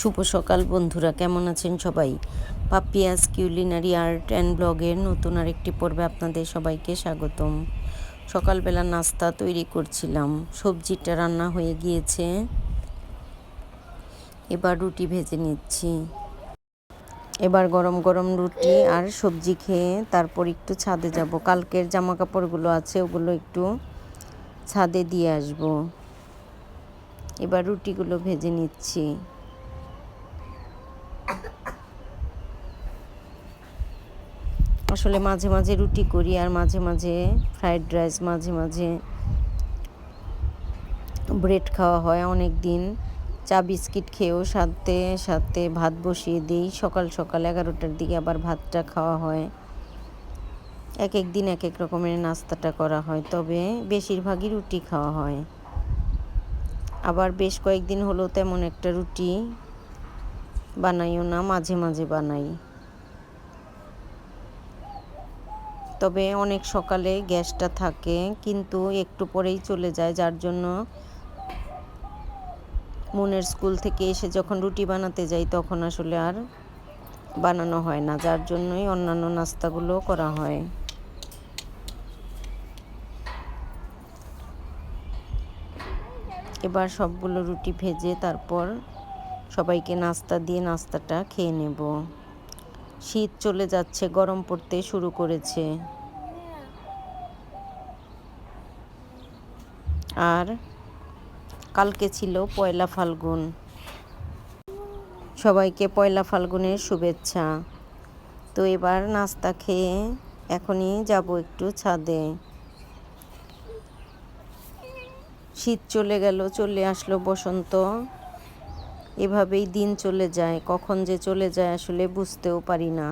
শুভ সকাল বন্ধুরা, কেমন আছেন সবাই? পাপিয়াস কিউলিনারি আর্ট অ্যান্ড ব্লগের নতুন আরেকটি পর্বে আপনাদের সবাইকে স্বাগতম। সকালবেলা নাস্তা তৈরি করছিলাম, সবজিটা রান্না হয়ে গিয়েছে। এবার রুটি ভেজে নিচ্ছি। এবার গরম গরম রুটি আর সবজি খেয়ে তারপর একটু ছাদে যাব। কালকের জামা কাপড়গুলো আছে, ওগুলো একটু ছাদে দিয়ে আসব। এবার রুটিগুলো ভেজে নিচ্ছি। আসলে মাঝে মাঝে রুটি করি আর মাঝে মাঝে ফ্রাইড রাইস মাঝে মাঝে ব্রেড খাওয়া হয় অনেক দিন চা, বিস্কিট খেয়েও সাথে সাথে ভাত বসিয়ে দিই। সকাল সকাল এগারোটার দিকে আবার ভাতটা খাওয়া হয়। এক এক দিন এক এক রকমের নাস্তাটা করা হয়। তবে বেশিরভাগই রুটি খাওয়া হয়। আবার বেশ কয়েকদিন হলো তেমন একটা রুটি বানাইও না, মাঝে মাঝে বানাই। তবে অনেক সকালে গ্যাসটা থাকে, কিন্তু একটু পরেই চলে যায়, যার জন্য মনের স্কুল থেকে এসে যখন রুটি বানাতে যাই তখন আসলে আর বানানো হয় না, যার জন্যই অন্যান্য নাস্তাগুলো করা হয়। এবার সবগুলো রুটি ভেজে তারপর সবাইকে নাস্তা দিয়ে নাস্তাটা খেয়ে নেব। শীত চলে যাচ্ছে, গরম পড়তে শুরু করেছে। আর কালকে ছিল পয়লা ফাল্গুন। সবাইকে পয়লা ফাল্গুনের শুভেচ্ছা। তো এবার নাস্তা খেয়ে এখনই যাব একটু ছাদে। শীত চলে গেল, চলে আসলো বসন্ত। এভাবেই দিন চলে যায়, কখন যে চলে যায় আসলে বুঝতেও পারি না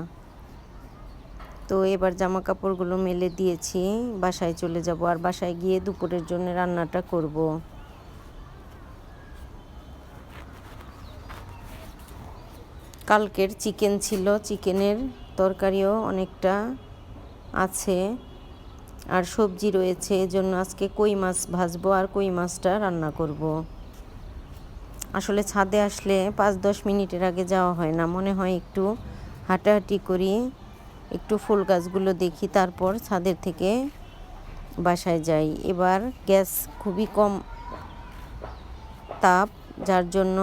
তো এবার জামা কাপড়গুলো মেলে দিয়েছি, বাসায় চলে যাব আর বাসায় গিয়ে দুপুরের জন্য রান্নাটা করব কালকের চিকেন ছিল, চিকেনের তরকারিও অনেকটা আছে আর সবজি রয়েছে, এজন্য আজকে কই মাছ ভাজবো আর কই মাছটা রান্না করব। আসলে ছাদে আসলে পাঁচ দশ মিনিটের আগে যাওয়া হয় না। মনে হয় একটু হাঁটাহাঁটি করি, একটু ফুল গাছগুলো দেখি, তারপর ছাদের থেকে বাসায় যাই। এবার গ্যাস খুবই কম তাপ, যার জন্য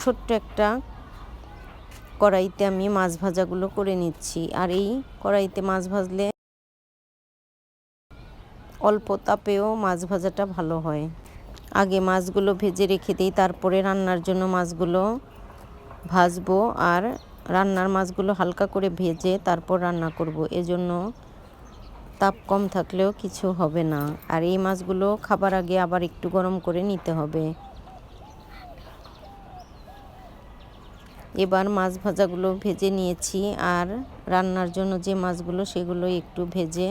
ছোট্ট একটা কড়াইতে আমি মাছ ভাজাগুলো করে নিচ্ছি। আর এই কড়াইতে মাছ ভাজলে অল্প তাপেও মাছ ভাজাটা ভালো হয়। আগে মাছগুলো ভেজে রেখে দিই, তারপরে রান্নার জন্য মাছগুলো ভাজবো আর রান্নার মাছগুলো হালকা করে ভেজে তারপর রান্না করব। এজন্য তাপ কম থাকলেও কিছু হবে না। আর এই মাছগুলো খাবার আগে আবার একটু গরম করে নিতে হবে। এবার মাছ ভাজাগুলো ভেজে নিয়েছি আর রান্নার জন্য যে মাছগুলো সেগুলো একটু ভেজে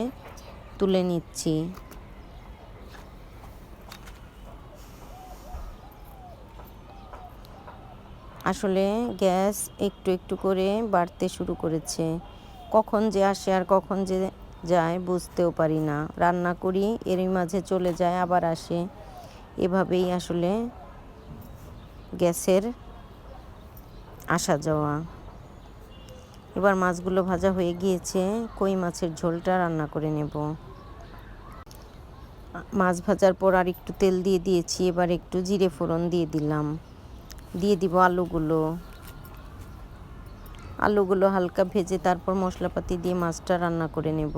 তুলে নিচ্ছি। আসলে গ্যাস একটু একটু করে বাড়তে শুরু করেছে। কখন যে আসে আর কখন যে যায় বুঝতেও পারি না। রান্না করি, এরই মাঝে চলে যায়, আবার আসে। এভাবেই আসলে গ্যাসের আসা যাওয়া। এবার মাছগুলো ভাজা হয়ে গিয়েছে, কই মাছের ঝোলটা রান্না করে নেব। মাছ ভাজার পর আর একটু তেল দিয়ে দিয়েছি, এবার একটু জিরে ফোড়ন দিয়ে দিলাম। দিয়ে দিব আলুগুলো। আলুগুলো হালকা ভেজে তারপর মশলাপাতি দিয়ে মাছটা রান্না করে নেব।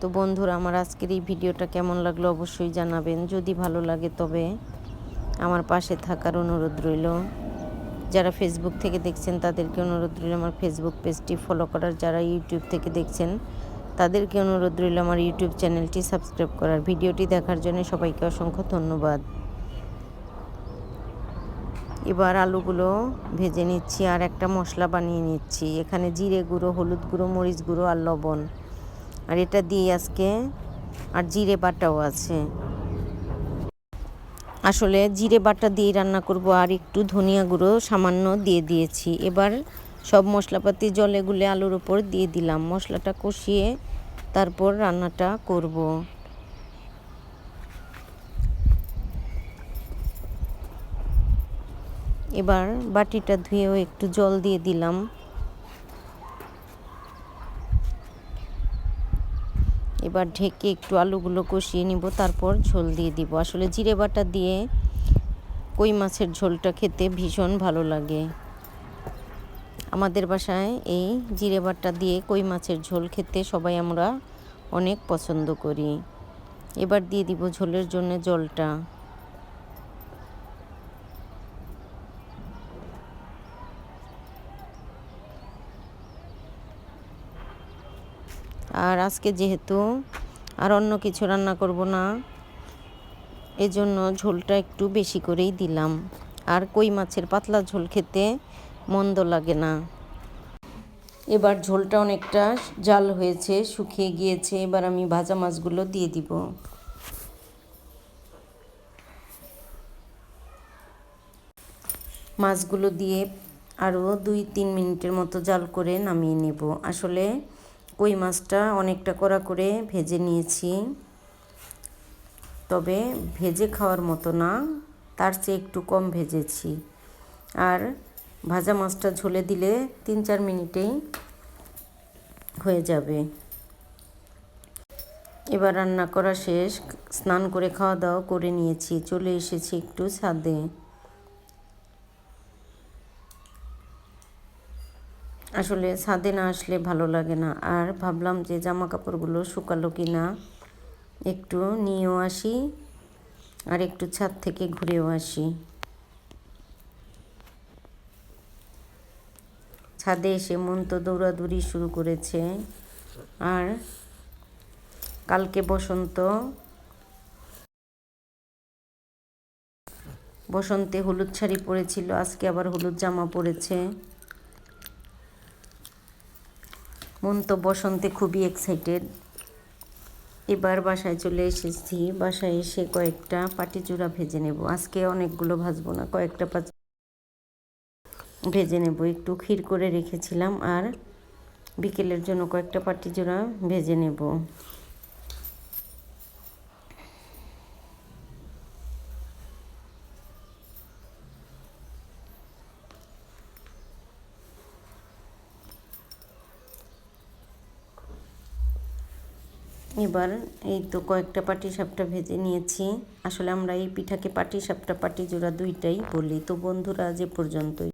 তো বন্ধুরা, আমার আজকের এই ভিডিওটা কেমন লাগল অবশ্যই জানাবেন। যদি ভালো লাগে তবে আমার পাশে থাকার অনুরোধ রইল। যারা ফেসবুক থেকে দেখছেন তাদেরকে অনুরোধ রইল আমার ফেসবুক পেজটি ফলো করার। যারা ইউটিউব থেকে দেখছেন তাদেরকে অনুরোধ রইল আমার ইউটিউব চ্যানেলটি সাবস্ক্রাইব করার। ভিডিওটি দেখার জন্য সবাইকে অসংখ্য ধন্যবাদ। এবার আলুগুলো ভেজে নিচ্ছি আর একটা মশলা বানিয়ে নিচ্ছি। এখানে জিরে গুঁড়ো, হলুদ গুঁড়ো, মরিচ গুঁড়ো আর লবণ। আর এটা দিয়ে আজকে আর জিরে বাটাও আছে। আসলে জিরে বাটা দিয়ে রান্না করব আর একটু ধনিয়া গুঁড়ো সামান্য দিয়ে দিয়েছি। এবার সব মশলাপাতি জলে গুলে আলুর ওপর দিয়ে দিলাম। মশলাটা কষিয়ে তারপর রান্নাটা করব। এবার বাটিটা ধুয়েও একটু জল দিয়ে দিলাম। এবার ঢেকে একটু আলুগুলো কষিয়ে নিব, তারপর ঝোল দিয়ে দিব। আসলে জিরে বাটা দিয়ে কই মাছের ঝোলটা খেতে ভীষণ ভালো লাগে। আমাদের বাসায় এই জিরে বাটা দিয়ে কই মাছের ঝোল খেতে সবাই আমরা অনেক পছন্দ করি। এবার দিয়ে দিব ঝোলের জন্য জলটা। আর আজকে যেহেতু আর অন্য কিছু রান্না করব না, এজন্য ঝোলটা একটু বেশি করেই দিলাম। আর কই মাছের পাতলা ঝোল খেতে মন্দ লাগে না। এবার ঝোলটা অনেকটা জাল হয়েছে, শুকিয়ে গিয়েছে, এবার আমি ভাজা মাছগুলো দিয়ে দিব। মাছগুলো দিয়ে আরও দুই তিন মিনিটের মতো জাল করে নামিয়ে নেব। আসলে কই মাছটা অনেকটা কড়া করে ভেজে নিয়েছি। তবে ভেজে খাওয়ার মতো না, তার চেয়ে একটু কম ভেজেছি। আর ভাজা মাছটা ঝোলে দিলে তিন চার মিনিটেই হয়ে যাবে। এবার রান্না করা শেষ, স্নান করে খাওয়া দাওয়া করে নিয়েছি, চলে এসেছি একটু ছাদে। আসলে ছাদে না আসলে ভালো লাগে না। আর ভাবলাম যে জামা কাপড়গুলো শুকালো কি না একটু নিয়েও আসি আর একটু ছাদ থেকে ঘুরেও আসি। ছাদে এসে মন তো দৌড়াদৌড়ি শুরু করেছে। আর কালকে বসন্ত, বসন্তে হলুদ শাড়ি পরেছিল, আজকে আবার হলুদ জামা পরেছে। মন তো বসন্তে খুবই এক্সাইটেড এবার বাসায় চলে এসেছি। বাসায় এসে কয়েকটা পাটি চূড়া ভেজে নেব। আজকে অনেকগুলো ভাজবো না, কয়েকটা ভেজে নেব। একটু ক্ষীর করে রেখেছিলাম আর বিকেলের জন্য কয়েকটা পাটি চূড়া ভেজে নেব। এবার এই তো কয়েকটা পাটি সাপটা ভেজে নিয়েছি। আসলে আমরা এই পিঠাকে পাটি সাপটা পাটি জোড়া দুইটাই বলি। তো বন্ধুরা যে পর্যন্তই।